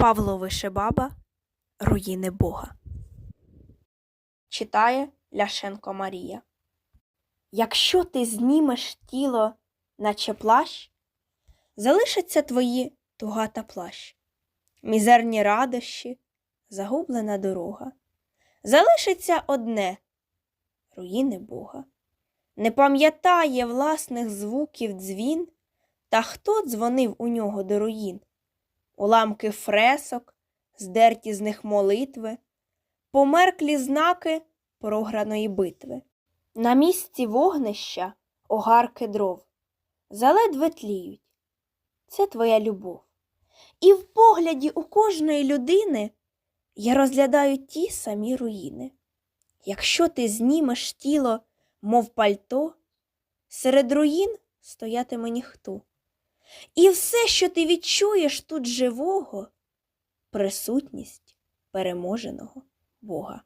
Павло Вишебаба Руїни Бога. Читає Ляшенко Марія. Якщо ти знімеш тіло, наче плащ, залишаться твої туга та плащ, мізерні радощі, загублена дорога. Залишиться одне руїни Бога. Не пам'ятає власних звуків дзвін, та хто дзвонив у нього до руїн? Уламки фресок, здерті з них молитви, померклі знаки програної битви. На місці вогнища огарки дров, заледве тліють. Це твоя любов. І в погляді у кожної людини я розглядаю ті самі руїни. Якщо ти знімеш тіло, мов пальто, серед руїн стоятиме ніхто. І все, що ти відчуєш тут живого, присутність переможеного Бога.